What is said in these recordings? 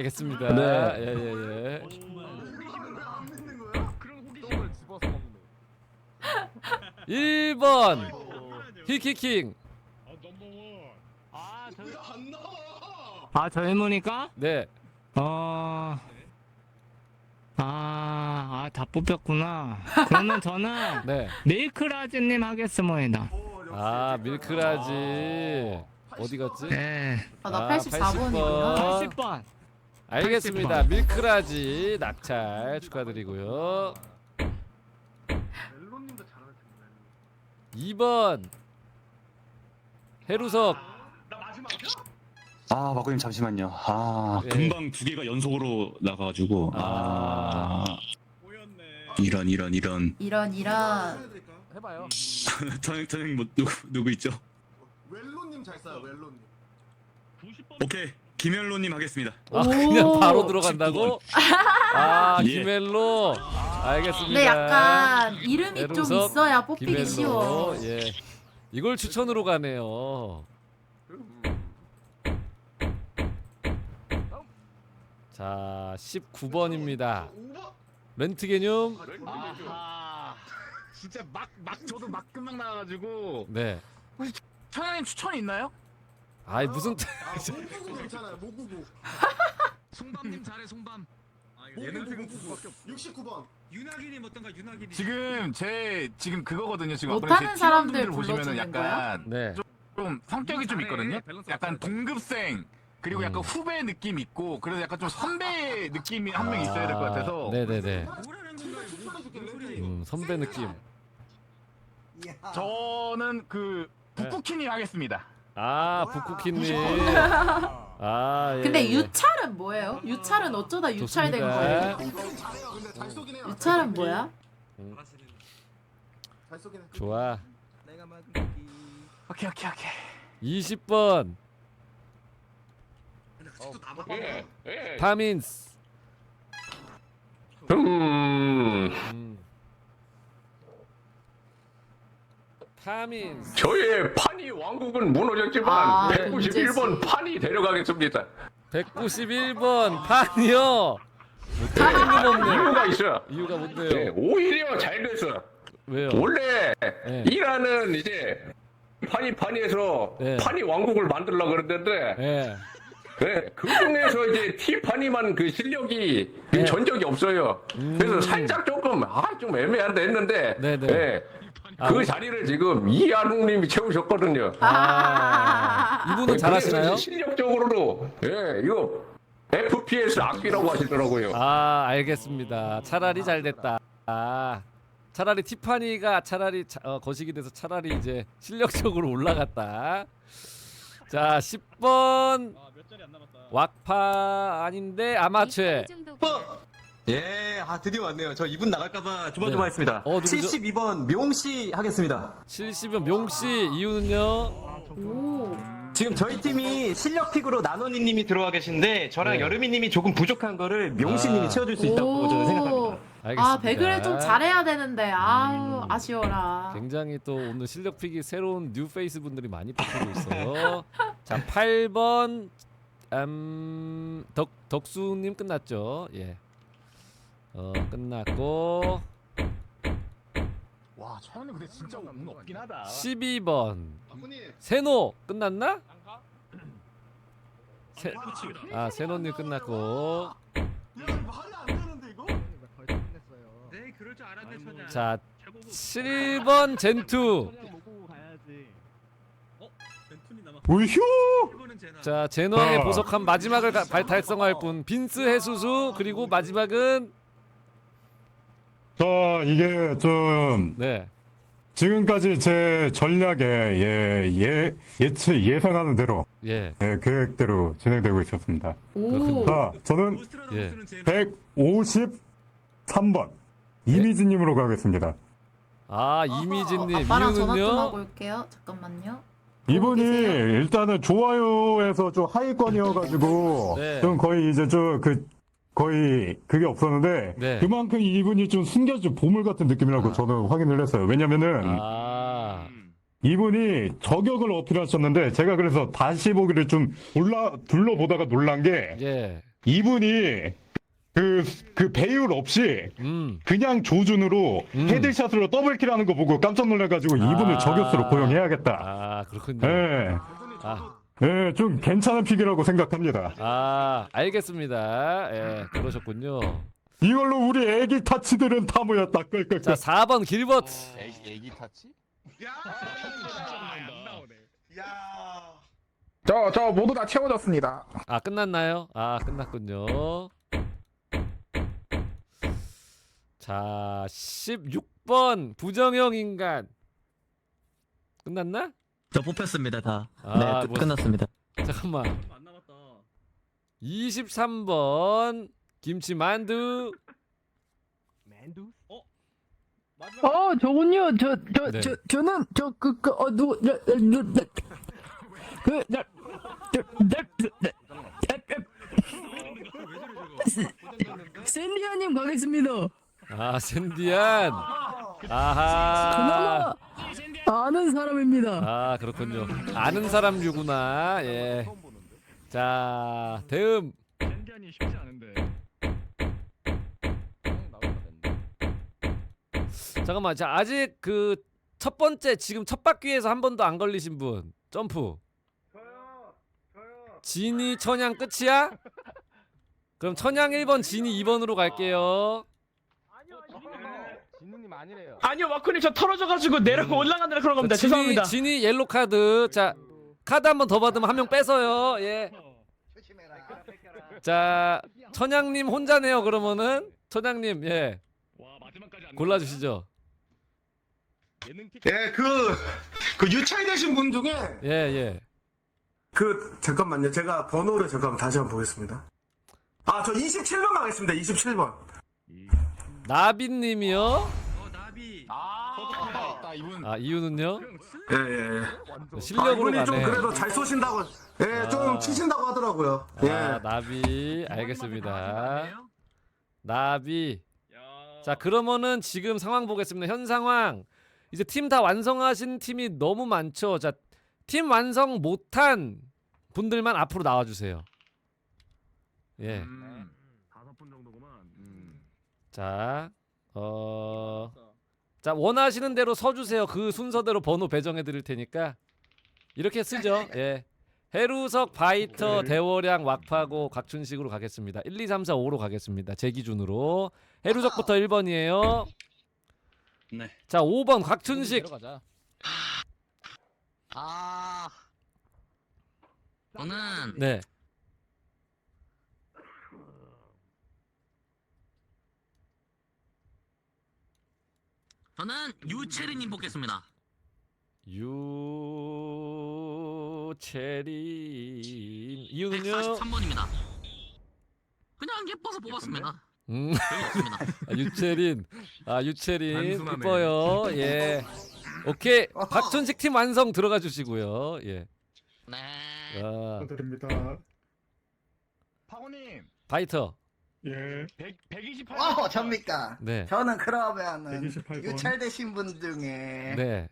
알겠습니다. 네. 예, 예, 예. 왜안 믿는 거야? 그런 호기심을 집어서 먹는 1번 히키킹. 아, 저, 왜안 나와? 아 젊으니까? 네. 어. 아, 아, 다 뽑혔구나. 그러면 저는 네. 밀크라즈님 하겠습니다. 어, 역시 아. 밀크라지. 어디 갔지? 네. 아, 나 아, 84번이구나. 80번. 80번. 알겠습니다. 밀크라지 낙찰 축하드리고요. 멜로님도 잘할 텐데. 2번 해루석. 아 마구님 잠시만요. 아 예. 금방 두 개가 연속으로 나가가지고 아. 아, 이런 이런 이런 이런 이런. 해봐요. 저녁 저녁 뭐 누구 누구 있죠? 웰로님 잘 써요. 웰로님. 오케이 김현로님 하겠습니다. 아, 그냥 오. 바로 들어간다고? 아, 예. 김헬로. 알겠습니다. 근데 약간 이름이 좀 에루석, 있어야 뽑히기. 쉬워. 예. 이걸 추천으로 가네요. 자, 19번입니다. 5번. 렌트 개념. 아하. 진짜 막, 막, 저도 막 금방 나와가지고. 네. 천연님 추천 있나요? 아이 무슨 아, 모구구 괜찮아요. 모구구. 송밤님 잘해 송밤. 얘는 지금 69번. 윤학이님 어떤가 윤학이님. 지금 제 지금 그거거든요. 지금 못하는 제 사람들 팀원분들 보시면은 불러주는? 약간 네. 좀 성격이 좀. 있거든요. 밸런스 약간 맞춰야 돼. 동급생 그리고 음. 약간 후배 느낌 있고 그래서 약간 좀 선배 느낌이 한 명 있어야 될 것 같아서 네, 네, 네. 뭐라는 건가요? 렌트. 음, 선배 느낌. 저는 그 북쿠키님 하겠습니다. 아, 북쿠키님. 아, 예. 근데 예. 유찰은 뭐예요? 유찰은 어쩌다 유찰된 좋습니다. 거예요? 근데 잘 쏘긴 해요. 유찰은 뭐야? 잘 쏘긴 해. 좋아. 오케이 오케이 오케이. 20번 파민스. 음 음. 파민스. 저의 판이 왕국은 무너졌지만 아, 191번 판이 데려가겠습니다. 191번 판이요. 뜬금없네. 이유가 있어. 이유가 네, 뭔데요? 오히려 잘 됐어. 왜요? 원래 네. 이라는 이제 판이 판이에서 네. 판이 왕국을 만들려 그랬는데 예. 네, 그 중에서 이제 티파니만 그 실력이 그 네. 전적이 없어요. 음. 그래서 살짝 조금 아 좀 애매한데 했는데 네, 네. 네, 아, 그 자리를 지금 이한웅님이 채우셨거든요. 아, 이분은 잘하시나요? 그래서 실력적으로도 예 이거 FPS 악기라고 하시더라고요. 아, 알겠습니다. 차라리 잘 됐다. 아, 차라리 티파니가 차라리 차- 어, 거시기 돼서 차라리 이제 실력적으로 올라갔다. 자, 10번 아몇 자리 안 남았다. 왁파 아닌데 아마추에. 예, 아 드디어 왔네요. 저 이분 나갈까봐 네. 조마조마했습니다. 어, 누구죠? 72번 명씨 하겠습니다. 70번 명씨 이유는요? 오. 지금 저희 팀이 실력 픽으로 나노니님이 들어와 계신데 저랑 네. 여름이님이 조금 부족한 거를 명씨님이 아. 채워줄 수 있다고 저는 생각합니다. 알겠습니다. 아, 배그를 좀 잘해야 되는데 아우 아쉬워라. 굉장히 또 오늘 실력 픽이 새로운 뉴 페이스 분들이 많이 뽑히고 있어요. 자, 8번 음, 덕 덕수님 끝났죠? 예. 어, 끝났고 와 천연님 근데 진짜 운 없긴 하다. 12번 아버님. 세노 끝났나? 세, 아 세노님 끝났고 야, 말이 안 되는데 이거? 네 그럴 줄 알았네 천양. 자 7번 젠투 벤툰이 남아. 우휴 1번은 제나. 자 제노왕의 아. 보석한 마지막을 가- 발- 달성할 분 빈스 해수수 그리고 마지막은 자, 이게 좀 네 지금까지 제 전략에 예, 예, 예측 예상하는 대로 예. 예, 계획대로 진행되고 있었습니다. 오. 자, 저는 예. 노스트라다무스는 제나. 153번 이미지님으로 가겠습니다. 아 이미진님 아빠랑 전화 좀 하고 이유는요? 올게요. 잠깐만요. 이분이 계세요? 일단은 좋아요에서 좀 하위권이어가지고 네. 좀 거의 이제 좀 그 거의 그게 없었는데 네. 그만큼 이분이 좀 숨겨진 보물 같은 느낌이라고 저는 확인을 했어요. 왜냐면은 아 이분이 저격을 어필하셨는데 제가 그래서 다시 보기를 좀 올라 둘러보다가 놀란 게 예. 이분이 그, 그 배율 없이 음. 그냥 조준으로 음. 헤드샷으로 더블킬하는 거 보고 깜짝 놀라가지고 이분을 저격수로 고용해야겠다. 아 그렇군요. 예, 아, 예, 좀 괜찮은 픽이라고 생각합니다. 아 알겠습니다. 예, 그러셨군요. 이걸로 우리 애기 타치들은 다 모였다. 끌끌끌. 자 4번 길버트. 애기 타치? 야. 저, 저 모두 다 채워졌습니다. 아 끝났나요? 아 끝났군요. 자 16번 부정형 인간 끝났나? 저 뽑혔습니다 다. 아, 네, 뭐- 끝났습니다. 잠깐만 안 남았다. 23번 김치 만두 마지막 어, 저군요. 저, 저, 네. 저, 저는, 저, 그, 그, 어, 누구, 저, 저, 저, 저, 그, 저, 저, 저, 저, 저, 샌디아님 가겠습니다. 아 샌디안. 아하. 그나마 아는 사람입니다. 아 그렇군요. 아는 사람류구나. 예자 다음. 샌디안이 쉽지 않은데. 잠깐만 자 아직 그 첫 번째 지금 첫 바퀴에서 한 번도 안 걸리신 분 점프. 진이 천양 끝이야? 그럼 천양 1번 진이 2번으로 갈게요 진우님 아니래요. 아니요, 마크님, 저 털어져가지고 내려 올라가느라 그런 겁니다. 진이, 죄송합니다. 진이 옐로 카드 자 카드 한 번 더 받으면 한 명 뺏어요 예. 자 천양님 혼자네요 그러면은 천양님 예 와 마지막까지 안 골라주시죠 예능 픽. 예, 그, 그 유찰 되신 분 중에 예 예. 그 잠깐만요. 제가 번호를 잠깐만 다시 한번 보겠습니다. 아, 저 27번 가겠습니다. 27번. 나비님이요 어 나비. 아, 있다 이분. 아 이유는요 예, 예, 예. 아, 실력으로 이분이 좀 가네 그래도 잘 쏘신다고, 예, 아. 좀 치신다고 하더라고요. 예. 아 나비 알겠습니다 나비 야. 자 그러면은 지금 상황 보겠습니다 현 상황 이제 팀 다 완성하신 팀이 너무 많죠 자 팀 완성 못한 분들만 앞으로 나와주세요 예. 음. 자, 어, 자 원하시는 대로 서주세요. 그 순서대로 번호 배정해 드릴 테니까 이렇게 쓰죠. 예. 해루석, 바이터, 대월양, 왁파고, 각춘식으로 가겠습니다. 1, 2, 3, 4, 5로 가겠습니다. 제 기준으로 해루석부터 1번이에요. 네. 자, 5번 각춘식. 들어가자. 아. 저는 네. 저는 유채리님 뽑겠습니다. 유체린 이유는요? 143번입니다. 그냥 예뻐서 뽑았습니다. 음. 아, 유체린. 아. 단순하네. 이뻐요. 예. 오케이. 박춘식 팀 완성 들어가 주시고요. 예. 네. 아, 드립니다. 파고님. 바이터. 예, 100 128. 어, 접니까? 네. 저는 그러면은 128 번. 유찰되신 분 중에 네.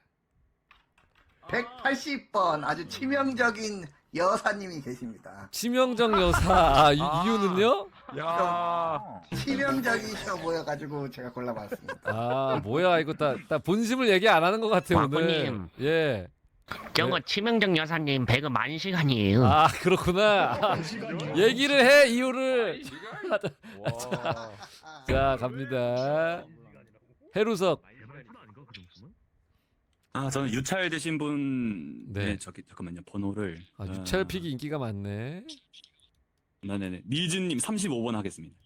180번 아주 치명적인 여사님이 계십니다. 치명적 여사. 아, 이, 이유는요? 야. 치명적이셔 보여가지고 제가 골라봤습니다. 아, 뭐야. 이거 다, 다 본심을 얘기 안 하는 것 같아요, 오늘. 예. 저거 치명적 여사님 배그 만 시간이에요. 아, 그렇구나. 아, 얘기를 해, 이유를. 자, 갑니다. 해루석. 아 저는 유찰 되신 분. 네. 네. 저기 잠깐만요 번호를. 아, 유찰픽이 인기가 많네. 네네네. 니즈님 35번 하겠습니다.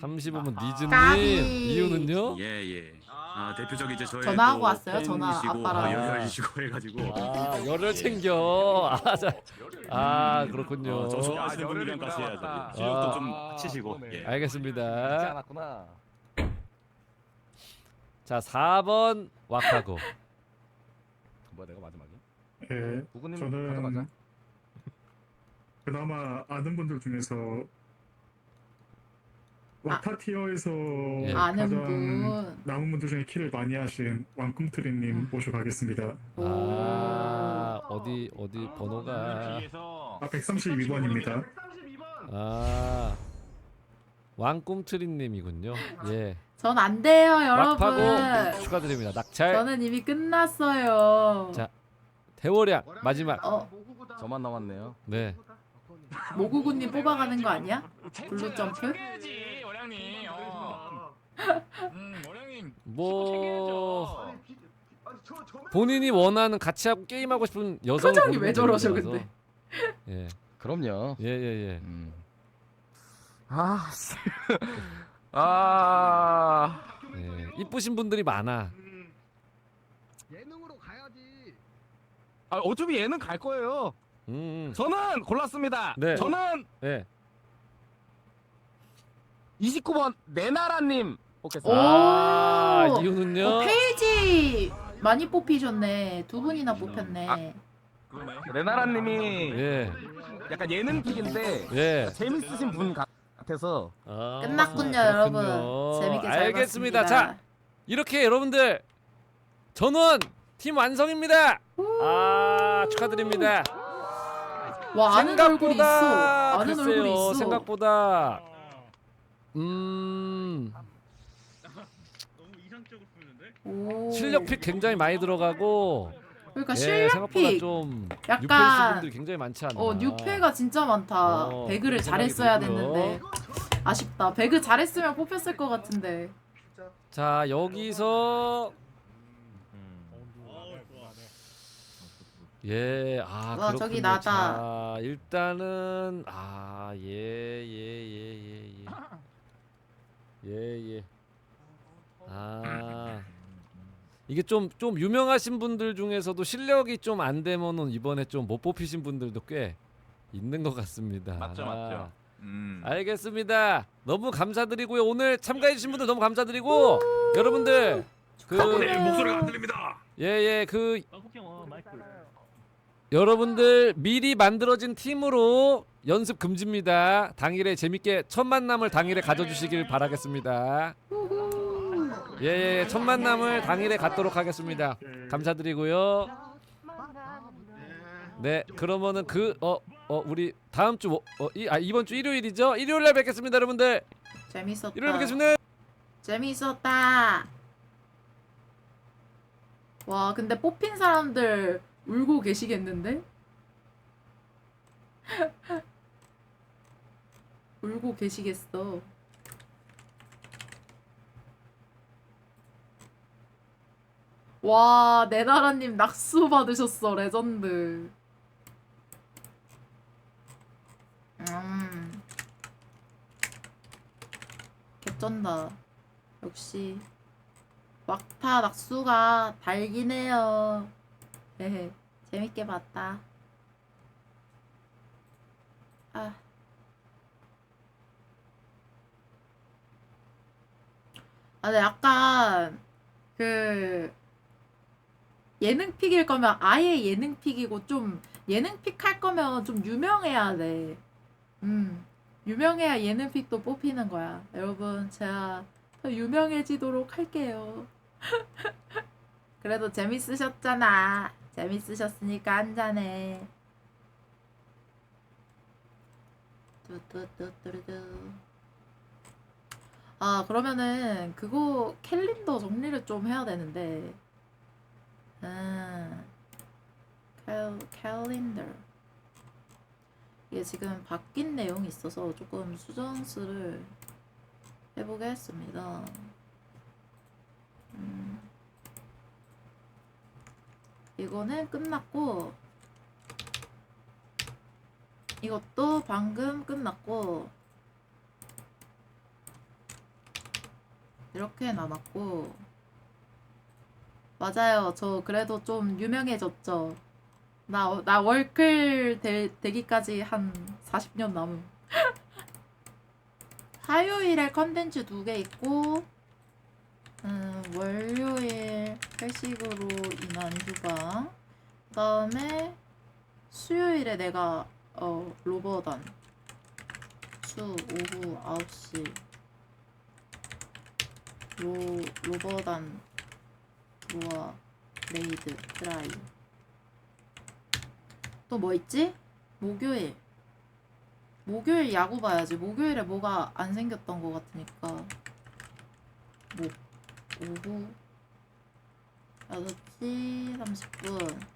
35번 까비. 니즈님. 이유는요? 예 예. 아 대표적인 이제 저의 전화하고 또 왔어요, 전화, 팬이시고, 아빠랑. 아, 열혈이시고 해가지고. 아, 열을 챙겨. 아, 자. 아, 그렇군요. 어, 저 좋아하시는 분들이랑 같이 해야죠. 실력도 아. 좀 치시고. 예. 알겠습니다. 않았구나. 자, 4번 왁하고. 뭐야 내가 마지막에? 예, 구구님 저는 그나마 아는 분들 중에서 와타 티어에서 예. 아는 가장 분. 남은 분들 중에 키를 많이 하신 왕꿈트리님 모셔 가겠습니다. 아, 어디 어디 번호가 뒤에서 아, 132번입니다. 아 왕꿈트리님이군요. 예. 전 안 돼요, 여러분. 막파고 축하드립니다. 낙찰 저는 이미 끝났어요. 자. 대월양 마지막. 어, 저만 남았네요. 네. 모구구님 뽑아가는 거 아니야? 블루 점프? 챙겨야지 월양님. 어. 음 월양님. 뭐 본인이 원하는 같이 하고 게임하고 싶은 여성을 표정이 왜 저러셔, 근데? 예. 그럼요. 예, 예, 예. 음. 아, 씨. 아. 예. 이쁘신 분들이 많아. 예능으로 가야지. 아, 어차피 얘는 갈 거예요. 음. 저는 골랐습니다. 네. 저는 예. 29번 내나라님 오. 뽑겠습니다. 아, 이유는요? 어, 페이지 많이 뽑히셨네. 두 분이나 뽑혔네. 내나라님이 예. 약간 예능 픽인데 예. 재밌으신 분 같아서 아, 끝났군요, 그렇군요. 여러분. 재밌게 잘 알겠습니다. 봤습니다. 자, 이렇게 여러분들 전원 팀 완성입니다. 아, 축하드립니다. 와 아는 얼굴이 있어. 아는 글쎄요, 얼굴이 있어. 생각보다 음 너무 이상적으로 쓰는데? 오. 실력 픽 굉장히 많이 들어가고 그러니까 예, 실력 생각보다 픽. 좀 약간- 뉴페이스 분들이 굉장히 많지 않나. 어 뉴페가 진짜 많다. 어, 배그를 그런 잘했어야 들고요. 됐는데 아쉽다. 배그 잘했으면 뽑혔을 것 같은데. 자 여기서 예, 아 와, 그렇군요. 저기 나다. 자, 일단은 아, 예, 예, 예, 예, 예. 예, 예. 아. 이게 좀 좀 유명하신 분들 중에서도 실력이 좀 안 되면은 이번에 좀 못 뽑히신 분들도 꽤 있는 것 같습니다. 맞죠, 맞죠. 아, 음. 알겠습니다. 너무 감사드리고요. 오늘 참가해주신 분들 너무 감사드리고 여러분들 그 목소리가 안 들립니다. 예예 그 여러분들 미리 만들어진 팀으로 연습 금지입니다. 당일에 재밌게 첫 만남을 당일에 가져주시길 바라겠습니다. 예예 첫 만남을 당일에 갖도록 하겠습니다. 감사드리고요. 네 그러면은 그 어 어 우리 다음 주 어, 이, 아, 이번 주 일요일이죠? 일요일 날 뵙겠습니다 여러분들. 재밌었다. 일요일 뵙겠습니다. 재밌었다. 와 근데 뽑힌 사람들 울고 계시겠는데? 울고 계시겠어. 와, 내나라님 낙수 받으셨어, 레전드. 음. 개쩐다. 역시. 막타 낙수가 달긴 해요. 재밌게 봤다. 아. 아, 근데 약간, 그, 예능 픽일 거면 아예 예능 픽이고 좀, 예능 픽 할 거면 좀 유명해야 돼. 음. 유명해야 예능 픽도 뽑히는 거야. 여러분, 제가 더 유명해지도록 할게요. 그래도 재밌으셨잖아. 재밌으셨으니까 한 잔해. 뚜뚜뚜뚜뚜. 아, 그러면은 그거 캘린더 정리를 좀 해야 되는데. 아. 캘, 캘린더. 이게 지금 바뀐 내용이 있어서 조금 수정수를 해보겠습니다. 이거는 끝났고 이것도 방금 끝났고 이렇게 남았고. 맞아요. 저 그래도 좀 유명해졌죠. 나, 나 월클 되, 되기까지 한 40년 남음. 화요일에 컨텐츠 두 개 있고 음, 월요일 회식으로 인한 휴가 그 다음에 수요일에 내가 어 로버단 수 오후 9시 로, 로버단 로아 레이드 트라이 또 뭐 있지? 목요일 목요일 야구 봐야지. 목요일에 뭐가 안 생겼던 것 같으니까. 목, 오후 6시 30분.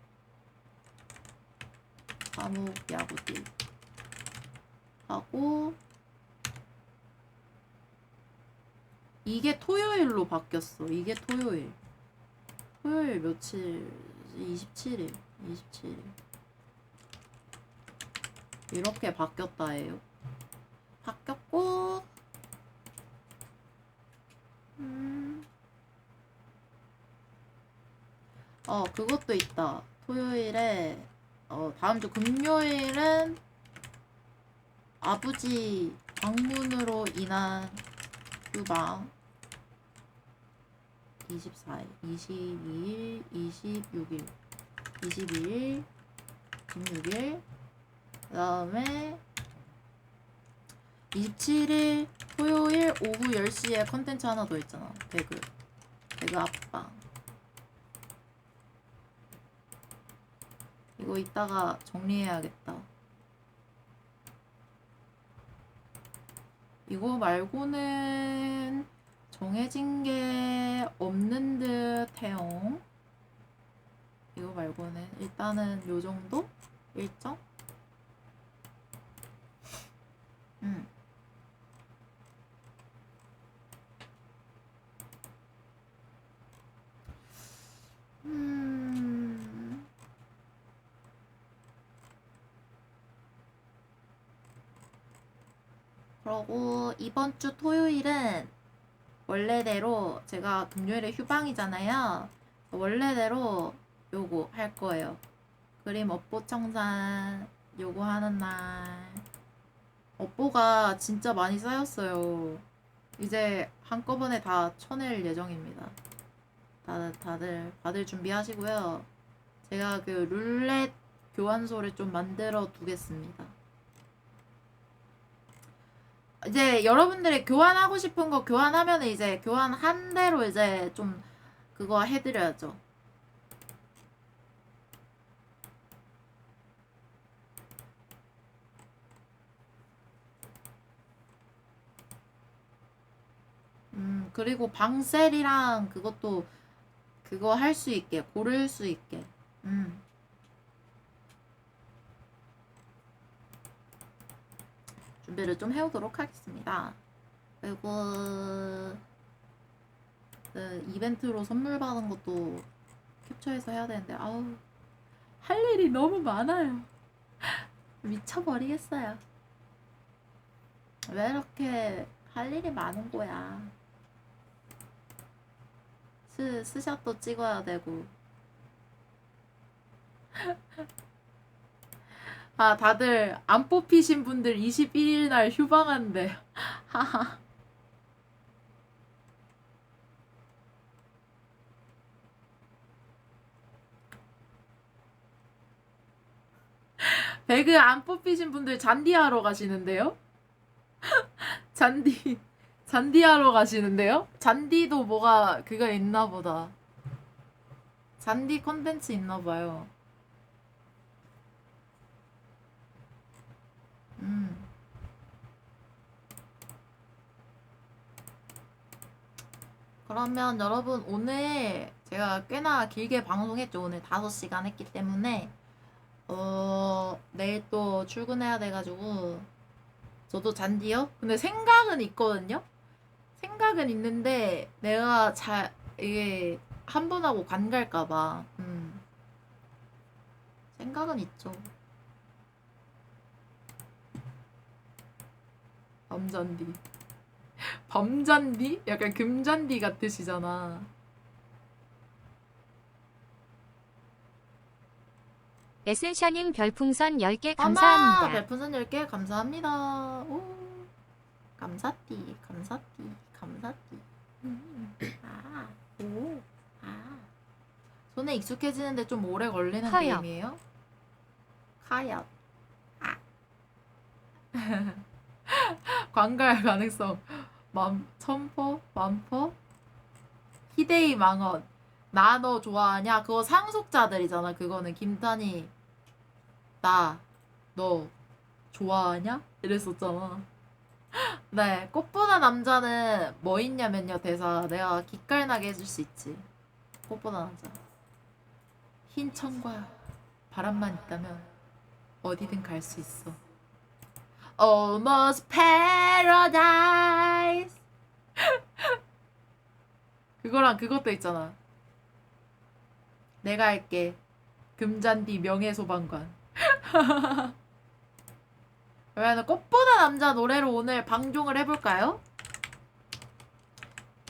과목 야구딜. 하고, 이게 토요일로 바뀌었어. 이게 토요일. 토요일 며칠? 27일. 27일. 이렇게 바뀌었다예요. 바뀌었고, 음, 어 그것도 있다. 토요일에 어 다음 주 금요일은 아버지 방문으로 인한 휴방 24일, 22일, 26일, 22일, 26일, 그 다음에 27일 토요일 오후 10시에 컨텐츠 하나 더 있잖아. 배그. 배그 앞방. 이거 이따가 정리해야겠다. 이거 말고는 정해진 게 없는 듯 해요. 이거 말고는 일단은 요 정도? 일정? 음. 음. 그러고 이번 주 토요일은 원래대로 제가 금요일에 휴방이잖아요. 원래대로 요거 할 거예요. 그림 업보 청산 요거 하는 날. 업보가 진짜 많이 쌓였어요. 이제 한꺼번에 다 쳐낼 예정입니다. 다들, 다들, 다들 준비하시고요. 제가 그 룰렛 교환소를 좀 만들어 두겠습니다. 이제 여러분들이 교환하고 싶은 거 교환하면 이제 교환한 대로 이제 좀 그거 해드려야죠. 음, 그리고 방셀이랑 그것도 그거 할 수 있게, 고를 수 있게. 음. 준비를 좀 해오도록 하겠습니다. 그리고 그 이벤트로 선물 받은 것도 캡처해서 해야 되는데 아우 할 일이 너무 많아요. 미쳐버리겠어요. 왜 이렇게 할 일이 많은 거야? 스, 스샷도 찍어야 되고. 아, 다들 안 뽑히신 분들 21일 날 휴방한대. 하하. 배그 안 뽑히신 분들 잔디하러 가시는데요? 잔디. 잔디하러 가시는데요? 잔디도 뭐가 그거 있나 보다. 잔디 컨텐츠 있나 봐요. 음. 그러면 여러분 오늘 제가 꽤나 길게 방송했죠. 오늘 5시간 했기 때문에 어 내일 또 출근해야 돼가지고 저도 잔디요? 근데 생각은 있거든요? 생각은 있는데 내가 잘 이게 한 번 하고 관 갈까봐 음. 생각은 있죠. 밤잔디. 밤잔디? 약간 금잔디 같으시잖아. 에센샤님 별풍선 10개 어머, 감사합니다. 별풍선 10개 감사합니다. 오. 감사띠, 감사띠, 감사띠. 음. 아, 오, 아. 손에 익숙해지는데 좀 오래 걸리는 카약. 게임이에요? 카약. 아. 광갈 가능성. 만, 천퍼? 만퍼? 히데이 망원. 나너 좋아하냐? 그거 상속자들이잖아. 그거는 김탄이 나, 너, 좋아하냐? 이랬었잖아. 네, 꽃보다 남자는 뭐 있냐면요, 대사. 내가 기깔나게 해줄 수 있지. 꽃보다 남자. 흰 천과 바람만 있다면 어디든 갈 수 있어. Almost paradise. 그거랑 그것도 있잖아. 내가 할게. 금잔디 명예소방관. 그러면 꽃보다 남자 노래로 오늘 방종을 해볼까요?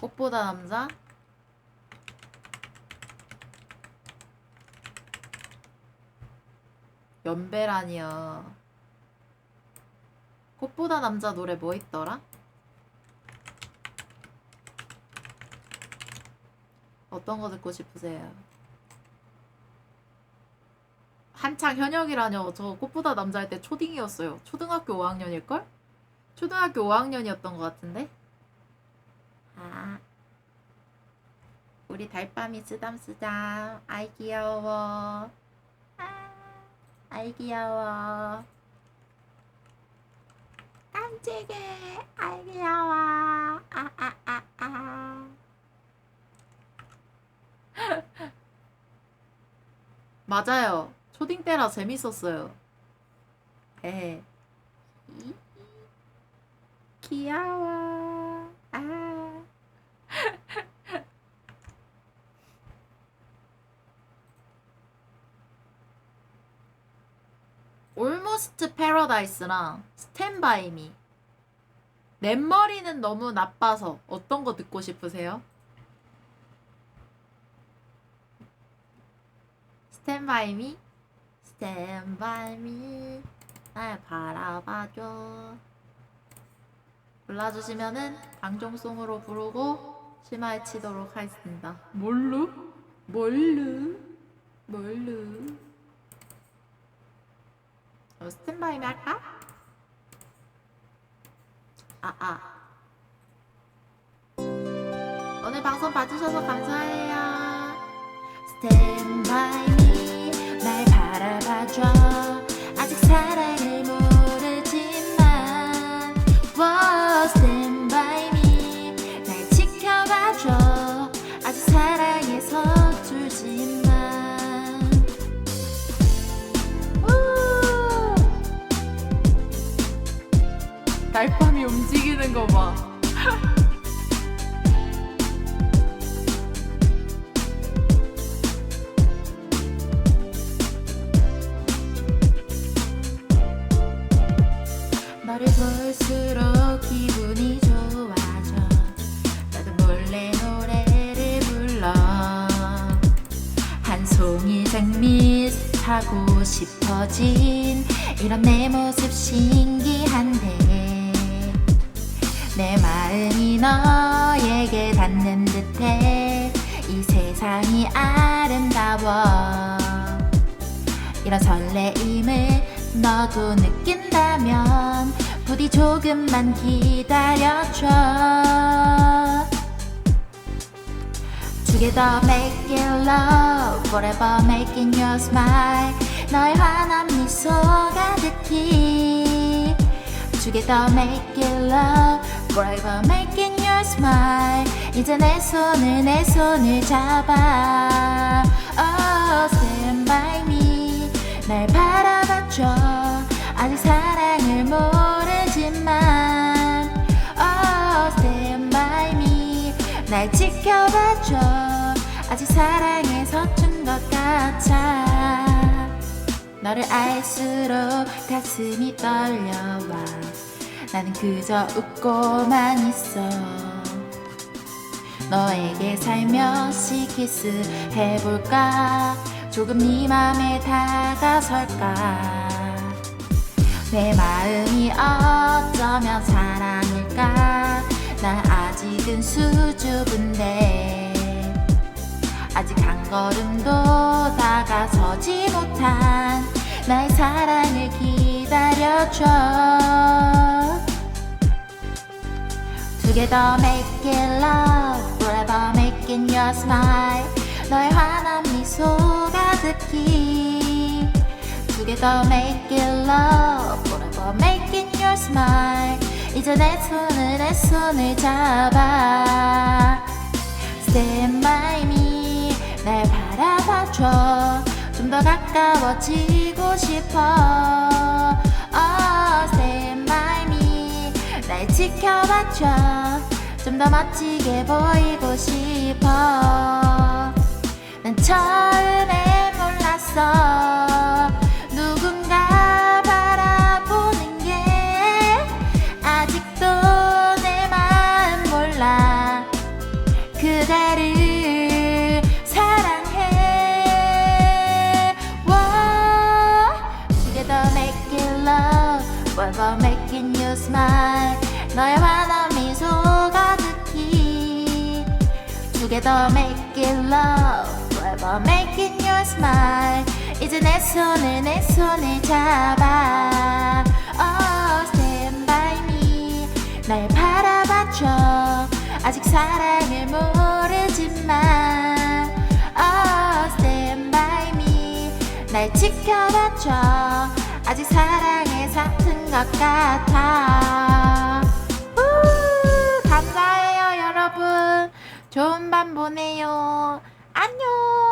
꽃보다 남자. 연배라니요. 꽃보다 남자 노래 뭐 있더라? 어떤 거 듣고 싶으세요? 한창 현역이라뇨. 저 꽃보다 남자 할 때 초딩이었어요. 초등학교 5학년일걸? 초등학교 5학년이었던 것 같은데? 아. 우리 달밤이 쓰담쓰담. 아이 귀여워. 아, 아이 귀여워. 깜찍해. 아이 귀여워. 아, 아, 아, 아. 맞아요. 초딩 때라 재밌었어요. 에. 이- 귀여워. 아. 올모스트 패러다이스랑 스탠바이 미. 내 머리는 너무 나빠서 어떤 거 듣고 싶으세요? Stand by me, stand by me, 날 바라봐줘. 불러주시면은 방종송으로 부르고 심화에 치도록 하겠습니다. 뭘로? 뭘로? 뭘로? 어, 스탠 바이 미 할까? 아, 아. 오늘 방송 봐주셔서 감사해요. By 이런 내 모습 신기한데 내 마음이 너에게 닿는 듯해 이 세상이 아름다워. 이런 설레임을 너도 느낀다면 부디 조금만 기다려줘. Together make it love Forever making you smile 너의 환한 미소 가득히 Together make it love Forever making you smile 이제 내 손을 내 손을 잡아 Oh stand by me 날 바라봐줘 아직 사랑을 모르지만 Oh stand by me 날 지켜봐줘 아직 사랑에 서툰 것 같아 너를 알수록 가슴이 떨려와. 나는 그저 웃고만 있어. 너에게 살며시 키스해볼까? 조금 네 맘에 다가설까? 내 마음이 어쩌면 사랑일까? 난 아직은 수줍은데 아직 한 걸음도 다가서지 못한 나의 사랑을 기다려줘 Together make it love Forever making you smile 너의 환한 미소 가득히 Together make it love Forever making you smile 이제 내 손을 내 손을 잡아 Stand by me 날 바라봐줘. 좀 더 가까워지고 싶어. Oh, Stand by me. 날 지켜봐줘. 좀 더 멋지게 보이고 싶어. 난 처음에 몰랐어 love Forever making you smile 너의 환한 미소 가득히 Together make it love Forever making you smile 이제 내 손을 내 손을 잡아 Oh stand by me 날 바라봐줘 아직 사랑을 모르지만 Oh stand by me 날 지켜봐줘 아직 사랑 괜찮은 것 같아. 우, 감사해요, 여러분. 좋은 밤 보내요. 안녕.